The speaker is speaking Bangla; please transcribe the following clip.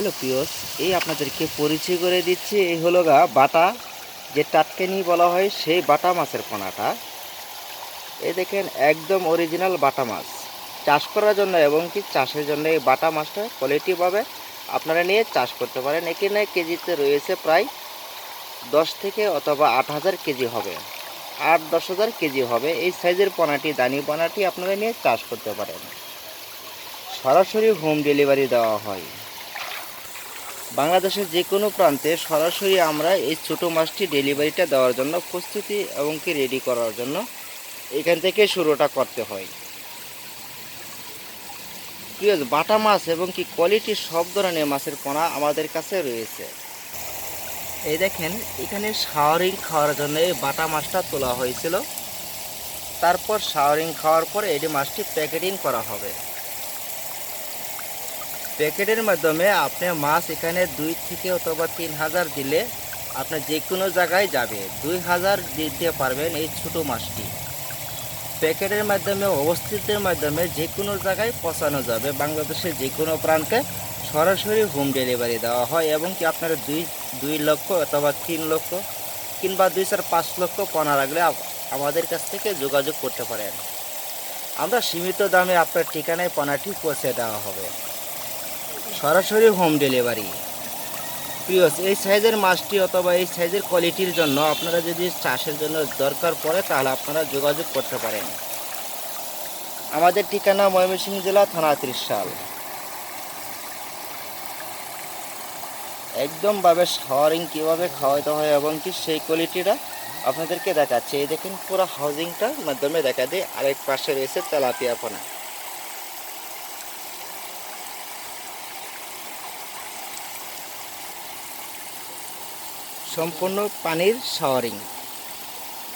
হ্যালো পিওস, এই আপনাদেরকে পরিচয় করে দিচ্ছি, এই হলো গা বাটা, যে টাটকেনি বলা হয় সেই বাটা মাছের পোনাটা। এই দেখেন, একদম অরিজিনাল বাটা মাছ। চাষ করার জন্য এবং কি চাষের জন্য এই বাটা মাছটা কোয়ালিটিভাবে আপনারা নিয়ে চাষ করতে পারেন এখানে কেজিতে রয়েছে প্রায় দশ থেকে অথবা আট হাজার কেজি হবে। আট দশ হাজার কেজি হবে, এই সাইজের পোনাটি দানি পোনাটি আপনারা নিয়ে চাষ করতে পারেন। সরাসরি হোম ডেলিভারি দেওয়া হয়। বাংলাদেশের যে কোনো প্রান্তে সরাসরি আমরা এই ছোটো মাছটি ডেলিভারিটা দেওয়ার জন্য প্রস্তুতি এবং কি রেডি করার জন্য এখান থেকে শুরুটা করতে হয়। প্রিয়, বাটা মাছ এবং কি কোয়ালিটি সব ধরনের মাছের পোনা আমাদের কাছে রয়েছে। এই দেখেন, এখানে শাওয়ারিং খাওয়ার জন্য এই বাটা মাছটা তোলা হয়েছিল। তারপর শাওয়ারিং খাওয়ার পরে এটি মাছটি প্যাকেটিং করা হবে। প্যাকেটের মাধ্যমে আপনি মাছ এখানে দুই থেকে অথবা তিন হাজার দিলে আপনার যে কোনো জায়গায় যাবে। দুই হাজার দিতে পারবেন এই ছোটো মাছটি। প্যাকেটের মাধ্যমে, অবস্থিতের মাধ্যমে যে কোনো জায়গায় পৌঁছানো যাবে। বাংলাদেশের যে কোনো প্রান্তে সরাসরি হোম ডেলিভারি দেওয়া হয় এবং কি আপনারা দুই দুই লক্ষ অথবা তিন লক্ষ কিংবা দুই চার পাঁচ লক্ষ পণা রাখলে আমাদের কাছ থেকে যোগাযোগ করতে পারেন। আমরা সীমিত দামে আপনার ঠিকানায় পণাটি পৌঁছে দেওয়া হবে। সরাসরি হোম ডেলিভারি। প্রিয় এই সাইজের মাছটি অথবা এই সাইজের কোয়ালিটির জন্য আপনারা যদি চাষের জন্য দরকার পড়ে, তাহলে আপনারা যোগাযোগ করতে পারেন। আমাদের ঠিকানা ময়মনসিংহ জেলা, থানা ত্রিশাল। একদমভাবে শাওয়ারিং কীভাবে খাওয়াতে হয় এবং কি সেই কোয়ালিটিটা আপনাদেরকে দেখাচ্ছে। এই দেখেন, পুরো হাউজিংটার মাধ্যমে দেখা দিয়ে আরেক পাশে রয়েছে তেলাপিয়া পোনা। সম্পূর্ণ পানির শাওয়ারিং